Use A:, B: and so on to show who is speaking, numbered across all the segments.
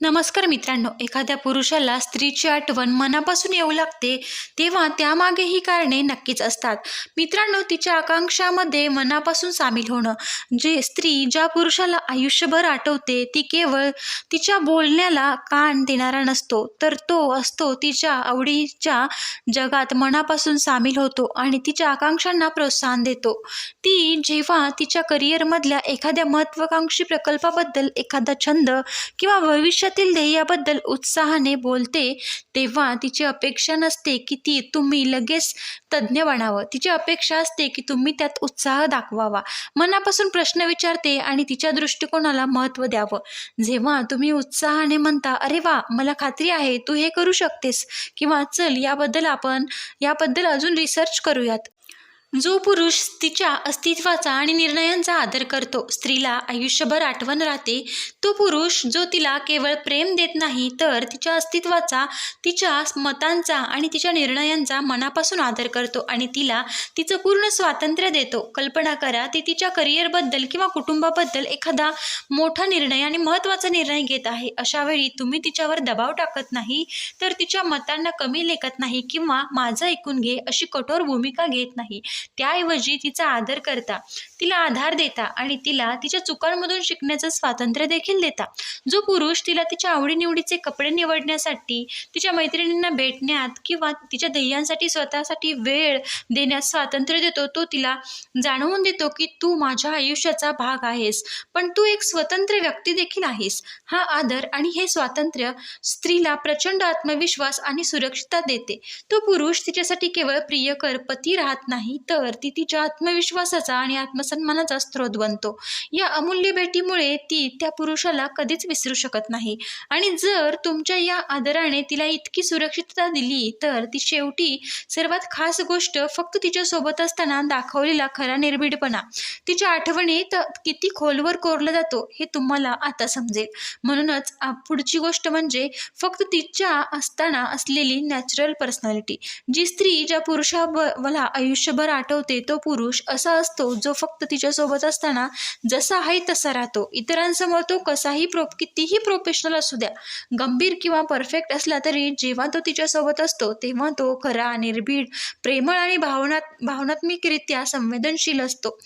A: नमस्कार मित्रांनो एखाद्या पुरुषाला स्त्रीची आठवण मनापासून येऊ लागते तेव्हा त्यामागे ही कारणे नक्कीच असतात. मित्रांनो तिच्या आकांक्षामध्ये मनापासून सामील होणं जे स्त्री ज्या पुरुषाला आयुष्यभर आठवते ती केवळ तिच्या बोलण्याला कान देणारा नसतो तर तो असतो तिच्या आवडीच्या जगात मनापासून सामील होतो आणि तिच्या आकांक्षांना प्रोत्साहन देतो. ती जेव्हा तिच्या करिअरमधल्या एखाद्या महत्त्वाकांक्षी प्रकल्पाबद्दल एखादा छंद किंवा भविष्य आयुष्यातील ध्येयाबद्दल उत्साहाने बोलते तेव्हा तिची अपेक्षा नसते की ती तुम्ही लगेच तज्ज्ञ बनावं. तिची अपेक्षा असते की तुम्ही त्यात उत्साह दाखवावा. मनापासून प्रश्न विचारते आणि तिच्या दृष्टिकोनाला महत्त्व द्यावं. जेव्हा तुम्ही उत्साहाने म्हणता अरे वा मला खात्री आहे तू हे करू शकतेस. किंवा चल याबद्दल आपण याबद्दल अजून रिसर्च करूयात. जो पुरुष तिच्या अस्तित्वाचा आणि निर्णयांचा आदर करतो स्त्रीला आयुष्यभर आठवण राहते तो पुरुष जो तिला केवळ प्रेम देत नाही तर तिच्या अस्तित्वाचा तिच्या मतांचा आणि तिच्या निर्णयांचा मनापासून आदर करतो आणि तिला तिचं पूर्ण स्वातंत्र्य देतो. कल्पना करा ती तिच्या करिअरबद्दल किंवा कुटुंबाबद्दल एखादा मोठा निर्णय आणि महत्त्वाचा निर्णय घेत आहे. अशा वेळी तुम्ही तिच्यावर दबाव टाकत नाही तर तिच्या मतांना कमी लेखत नाही किंवा माझं ऐकून घे अशी कठोर भूमिका घेत नाही. त्याऐवजी तिचा आदर करता तिला आधार देता आणि तिला तिच्या चुकांमधून शिकण्याचं स्वातंत्र्य देखील देता. जो पुरुष तिला तिच्या आवडीनिवडीचे कपडे निवडण्यासाठी तिच्या मैत्रिणींना भेटण्यात किंवा तिच्या ध्येयांसाठी स्वतःसाठी वेळ देण्यात स्वातंत्र्य देतो तो तिला जाणवून देतो की तू माझ्या आयुष्याचा भाग आहेस पण तू एक स्वतंत्र व्यक्ती देखील आहेस. हा आदर आणि हे स्वातंत्र्य स्त्रीला प्रचंड आत्मविश्वास आणि सुरक्षितता देते. तो पुरुष तिच्यासाठी केवळ प्रियकर पती राहत नाही तर ती तिच्या आत्मविश्वासाचा आणि आत्मसन्मानाचा स्रोत बनतो. या अमूल्य भेटीमुळे ती त्या पुरुषाला कधीच विसरू शकत नाही. आणि जर तुमच्या या आदराने तिला इतकी सुरक्षितता दिली तर ती शेवटी सर्वात खास गोष्ट फक्त तिच्यासोबत असताना दाखवलेला खरा निर्भीडपणा. तिच्या आठवणीत किती खोलवर कोरला जातो हे तुम्हाला आता समजेल. म्हणूनच पुढची गोष्ट म्हणजे फक्त तिच्या असताना असलेली नॅचरल पर्सनॅलिटी जी स्त्री ज्या पुरुषाला आयुष्यभर आठवते तो पुरुष असा असतो जो फक्त तिच्यासोबत असताना जसा आहे तसा राहतो. इतरांसमोर तो कसाही प्रो कितीही प्रोफेशनल असू द्या गंभीर किंवा परफेक्ट असला तरी जेव्हा तो तिच्यासोबत असतो तेव्हा तो खरा निर्भीड प्रेमळ आणि भावनात भावनात्मकरित्या संवेदनशील असतो.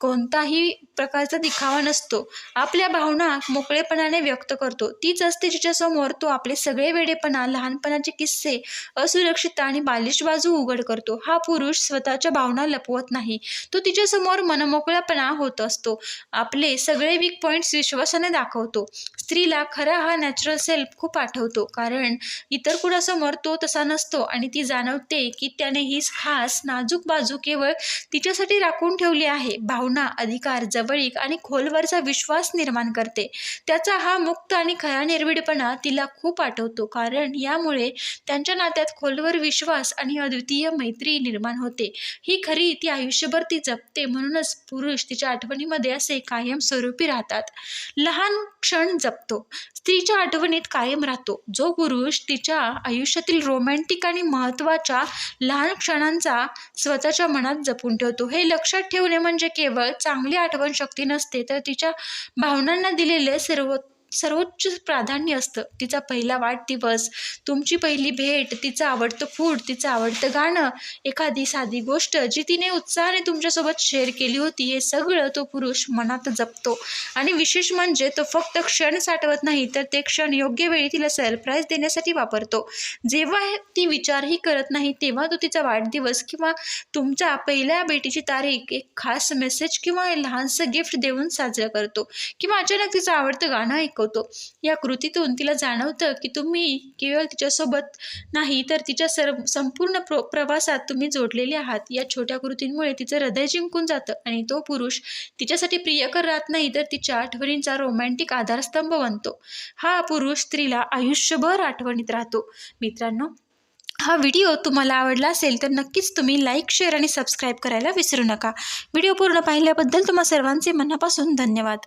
A: कोणताही प्रकारचा दिखावा नसतो. आपल्या भावना मोकळेपणाने व्यक्त करतो. तीच असते जिच्यासमोर तो आपले सगळे वेडेपणा लहानपणाचे किस्से असुरक्षितता आणि बालिश बाजू उघड करतो. हा पुरुष स्वतःच्या भावना लपवत नाही. तो तिच्यासमोर मनमोकळापणा होत असतो. आपले सगळे वीक पॉईंट्स विश्वासाने दाखवतो. स्त्रीला खरा हा नॅचरल सेल्फ खूप आठवतो. कारण इतर कुणासमोर तो तसा नसतो आणि ती जाणवते की त्याने ही खास नाजूक बाजू केवळ तिच्यासाठी राखून ठेवली आहे. भावना अधिकार जवळीक आणि खोलवरचा विश्वास निर्माण करते. त्याचा हा मुक्त आणि खरा निर्भीडपणा तिला खूप आठवतो. कारण यामुळे त्यांच्या नात्यात खोलवर विश्वास आणि अद्वितीय मैत्री निर्माण होते. ही खरी ती आयुष्यभर ती जपते म्हणूनच पुरुष तिच्या आठवणीमध्ये असे कायमस्वरूपी राहतात. लहान क्षण जपतो. स्त्रीच्या आठवणीत कायम राहतो. जो पुरुष तिच्या आयुष्यातील रोमॅन्टिक आणि महत्त्वाच्या लहान क्षणांचा स्वतःच्या मनात जपून ठेवतो. हे लक्षात ठेवणे म्हणजे केवळ चांगली आठवण शक्ती नसते तर तिच्या भावनांना दिलेले सर्व सर्वोच्च प्राधान्य असतं. तिचा पहिला वाढदिवस तुमची पहिली भेट तिचं आवडतं फूड तिचं आवडतं गाणं एखादी साधी गोष्ट जी तिने उत्साहाने तुमच्यासोबत शेअर केली होती हे सगळं तो पुरुष मनात जपतो. आणि विशेष म्हणजे तो फक्त क्षण साठवत नाही तर ते क्षण योग्य वेळी तिला सरप्राईज देण्यासाठी वापरतो. जेव्हा ती विचारही करत नाही तेव्हा तो तिचा वाढदिवस किंवा तुमच्या पहिल्या भेटीची तारीख एक खास मेसेज किंवा लहानसं गिफ्ट देऊन साजरं करतो. किंवा अचानक तिचं आवडतं गाणं दाखवतो. या कृतीतून तिला जाणवतं की तुम्ही केवळ तिच्यासोबत नाही तर तिच्या सर्व संपूर्ण प्र प्रवासात तुम्ही जोडलेले आहात. या छोट्या कृतींमुळे तिचं हृदय जिंकून जातं आणि तो पुरुष तिच्यासाठी प्रियकर राहत नाही तर तिच्या आठवणींचा रोमॅन्टिक आधारस्तंभ बनतो. हा पुरुष स्त्रीला आयुष्यभर आठवणीत राहतो. मित्रांनो हा व्हिडिओ तुम्हाला आवडला असेल तर नक्कीच तुम्ही लाईक शेअर आणि सबस्क्राईब करायला विसरू नका. व्हिडिओ पूर्ण पाहिल्याबद्दल तुम्हा सर्वांचे मनापासून धन्यवाद.